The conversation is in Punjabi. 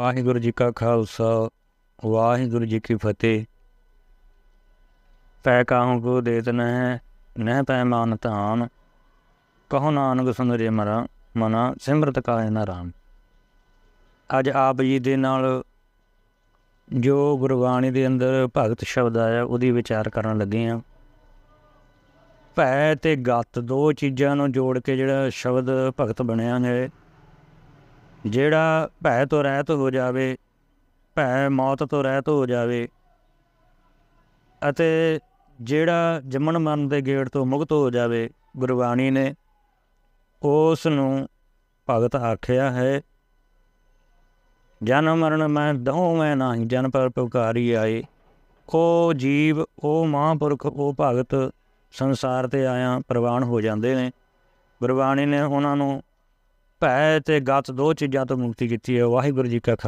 ਵਾਹਿਗੁਰੂ ਜੀ ਕਾ ਖਾਲਸਾ, ਵਾਹਿਗੁਰੂ ਜੀ ਕੀ ਫਤਿਹ। ਪੈ ਕਾਹੂ ਕੋ ਦੇਤ ਨਹਿ ਨਹਿ ਪੈ ਮਾਨ ਧਾਨ। ਕਹੋ ਨਾਨਕ ਸੁੰਦਰੇ ਮਰਾ, ਮਨਾ ਸਿਮਰਤ ਕਾਇ ਨਾ ਰਾਮ। ਅੱਜ ਆਪ ਜੀ ਦੇ ਨਾਲ ਜੋ ਗੁਰਬਾਣੀ ਦੇ ਅੰਦਰ ਭਗਤ ਸ਼ਬਦ ਆਇਆ, ਉਹਦੀ ਵਿਚਾਰ ਕਰਨ ਲੱਗੇ ਆ। ਭੈ ਤੇ ਗਤ ਦੋ ਚੀਜ਼ਾਂ ਨੂੰ ਜੋੜ ਕੇ ਜਿਹੜਾ ਸ਼ਬਦ ਭਗਤ ਬਣਿਆ ਹੈ ਜਿਹੜਾ ਭੈ ਤੋਂ ਰਹਿਤ ਹੋ ਜਾਵੇ, ਭੈ ਮੌਤ ਤੋਂ ਰਹਿਤ ਹੋ ਜਾਵੇ, ਅਤੇ ਜਿਹੜਾ ਜੰਮਣ ਮਰਨ ਦੇ ਗੇੜ ਤੋਂ ਮੁਕਤ ਹੋ ਜਾਵੇ ਗੁਰਬਾਣੀ ਨੇ ਉਸ ਨੂੰ ਭਗਤ ਆਖਿਆ ਹੈ ਜਨਮ ਮਰਨ ਮੈਂ ਦਹੋਂ ਮੈਂ ਨਹੀਂ, ਜਨ ਪਰ ਪੁਕਾਰੀ ਆਏ ਉਹ ਜੀਵ, ਉਹ ਮਹਾਂਪੁਰਖ, ਉਹ ਭਗਤ ਸੰਸਾਰ ਤੇ ਆਇਆ ਪ੍ਰਵਾਨ ਹੋ ਜਾਂਦੇ ਨੇ। ਗੁਰਬਾਣੀ ਨੇ ਉਹਨਾਂ ਨੂੰ ਭੈ ਤੇ ਗਤ ਦੋ ਚੀਜ਼ਾਂ ਤੋਂ ਮੁਕਤੀ ਕੀਤੀ ਹੈ। ਵਾਹਿਗੁਰੂ ਜੀ ਕਾ